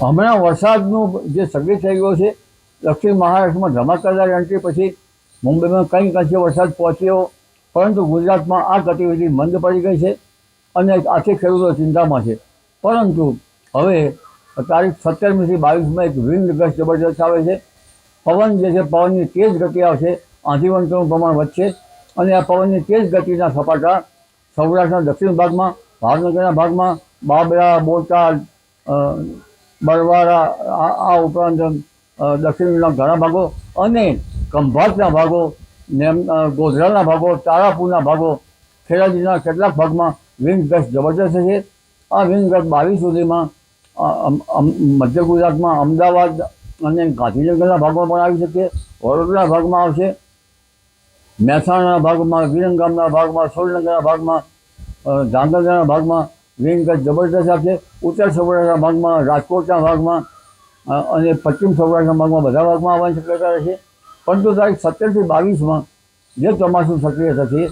હમણાં વરસાદનું જે સર્વે થઈ ગયો છે, દક્ષિણ મહારાષ્ટ્રમાં ધમાકાદાર એન્ટ્રી પછી મુંબઈમાં કંઈક અંશે વરસાદ પહોંચ્યો, પરંતુ ગુજરાતમાં આ ગતિવિધિ મંદ પડી ગઈ છે અને આથી ખેડૂતો ચિંતામાં છે. પરંતુ હવે તારીખ સત્તરમીથી બાવીસમાં એક વિન્ડ ગસ્ટ જબરજસ્ત આવે છે. પવન જે છે, પવનની તેજ ગતિ આવશે આંધીવંતનું પ્રમાણ વધશે અને આ પવનની તેજ ગતિના સપાટા સૌરાષ્ટ્રના દક્ષિણ ભાગમાં, ભાવનગરના ભાગમાં, બાબરા, બોટાદ અ, બરવાડા આ ઉપરાંત દક્ષિણના ઘણા ભાગો અને ખંભાતના ભાગો ગોધરાના ભાગો તારાપુરના ભાગો ખેડાજીના કેટલાક ભાગમાં વિંગ ગસ્ટ જબરદસ્ત છે. આ વિંગ ગસ્ટ બાવીસ સુધીમાં મધ્ય ગુજરાતમાં અમદાવાદ અને ગાંધીનગરના ભાગમાં પણ આવી શકે. વડોદરાના ભાગમાં આવશે. મહેસાણાના ભાગમાં વિરંગામના ભાગમાં સુરેન્દ્રનગરના ભાગમાં ધાંગધ્રાના ભાગમાં વિંગત જબરદસ્ત આપશે. ઉત્તર સૌરાષ્ટ્રના ભાગમાં, રાજકોટના ભાગમાં અને પશ્ચિમ સૌરાષ્ટ્રના ભાગમાં બધા ભાગમાં આવવાની શક્યતા રહેશે. પરંતુ તારીખ સત્તરથી બાવીસમાં જે ચોમાસું સક્રિય થશે,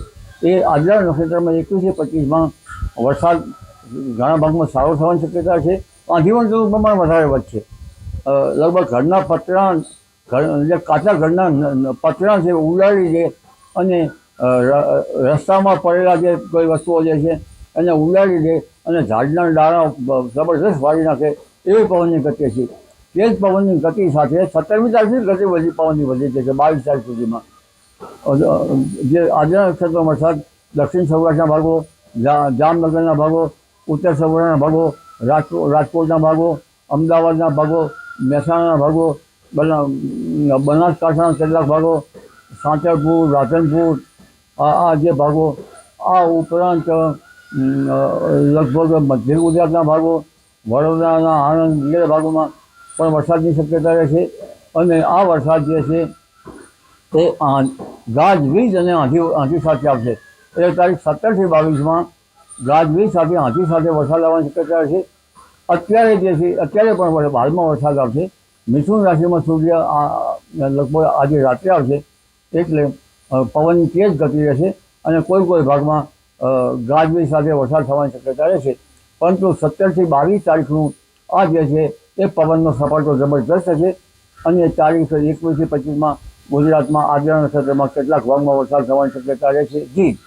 એ આજના નક્ષત્રમાં એકવીસથી પચીસમાં વરસાદ ઘણા ભાગમાં સારો થવાની શક્યતા છે. આંધીવંતનું પ્રમાણ વધારે વધશે. લગભગ ઘરના પતરા, ઘર, જે કાચા ઘરના પતરા છે ઉડાડી દે અને રસ્તામાં પડેલા જે કોઈ વસ્તુઓ જે છે એને ઉડાડી દે અને ઝાડના ડાળા જબરદસ્ત વાળી નાખે એવી પવનની ગતિ છે. તે જ પવનની ગતિ સાથે સત્તરમી તારીખથી ગતિ વધી, પવનની વધી જશે બાવીસ તારીખ સુધીમાં. જે આજના ક્ષેત્રમાં વરસાદ, દક્ષિણ સૌરાષ્ટ્રના ભાગો જામનગરના ભાગો, ઉત્તર સૌરાષ્ટ્રના ભાગો રાજકોટ રાજકોટના ભાગો, અમદાવાદના ભાગો, મહેસાણાના ભાગો, બના- બનાસકાંઠાના કેટલાક ભાગો સાંતરપુર રાધનપુર આ જે ભાગો, આ ઉપરાંત લગભગ મધ્ય ગુજરાતના ભાગો, વડોદરાના આણંદ વગેરે ભાગોમાં પણ વરસાદની શક્યતા રહેશે અને આ વરસાદ જે છે તે ગાજવીજ અને આંધી આંધી સાથે આવશે. એટલે તારીખ સત્તરથી બાવીસમાં ગાજવીજ સાથે આંધી સાથે વરસાદ આવવાની શક્યતા રહેશે અત્યારે જે છે, અત્યારે પણ હાલમાં વરસાદ આવશે. મિથુન રાશિમાં સૂર્ય લગભગ આજે રાત્રે આવશે. એટલે પવનની તેજ ગતિ રહેશે અને કોઈ કોઈ ભાગમાં ગાજવીજ સાથે વરસાદ થવાની શક્યતા રહેશે પરંતુ સત્તરથી બાવીસ તારીખનું આ જે છે, એ પવનનો સપાટો જબરદસ્ત છે. અને તારીખ એકવીસથી પચીસમાં ગુજરાતમાં આજના ક્ષેત્રમાં કેટલાક ભાગમાં વરસાદ થવાની શક્યતા રહેશે જી.